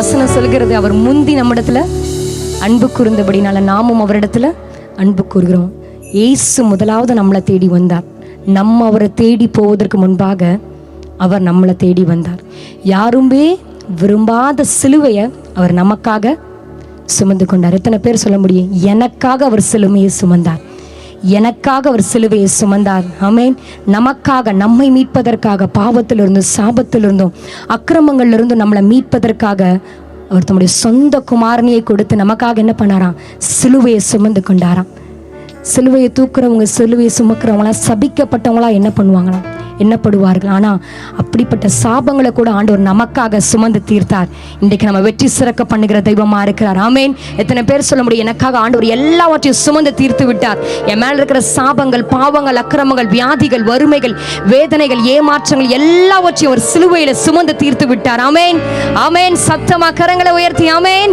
வசனம் சொல்கிறது அவர் முந்தி நம்மிடத்துல அன்பு கூர்ந்தபடினால நாமும் அவரிடத்துல அன்பு கூறுகிறோம். ஏசு முதலாவது நம்மளை தேடி வந்தார். நம்ம அவரை தேடி போவதற்கு முன்பாக அவர் நம்மளை தேடி வந்தார். யாருமே விரும்பாத சிலுவையை அவர் நமக்காக சுமந்து கொண்டார். எத்தனை பேர் சொல்ல முடியும்? எனக்காக அவர் சிலுமையை சுமந்தார். எனக்காக அவர் சிலுவையை சுமந்தார். அமேன் நமக்காக நம்மை மீட்பதற்காக பாவத்திலிருந்தும் சாபத்திலிருந்தும் அக்கிரமங்களிலிருந்தும் நம்மளை மீட்பதற்காக அவர் தம்முடைய சொந்த குமாரனையை கொடுத்து நமக்காக என்ன பண்ணாராம்? சிலுவையை சுமந்து கொண்டாராம். சிலுவையை தூக்குறவங்க சிலுவையை சுமக்கிறவங்களாம் சபிக்கப்பட்டவங்களா என்ன பண்ணுவாங்களாம்? எண்ணப்படுவார்கள். ஆனால் அப்படிப்பட்ட சாபங்களை கூட ஆண்டவர் நமக்காக சுமந்து தீர்த்தார். இன்றைக்கு நம்ம வெற்றி சிறக்க பண்ணுகிற தெய்வமாக இருக்கிறார். ஆமேன். எத்தனை பேர் சொல்ல முடியும்? எனக்காக ஆண்டவர் எல்லாவற்றையும் சுமந்து தீர்த்து விட்டார். என் மேல் இருக்கிற சாபங்கள் பாவங்கள் அக்கிரமங்கள் வியாதிகள் வறுமைகள் வேதனைகள் ஏமாற்றங்கள் எல்லாவற்றையும் ஒரு சிலுவையில் சுமந்து தீர்த்து விட்டார். ஆமேன். ஆமேன். சத்தமாக கரங்களை உயர்த்தி. ஆமேன்.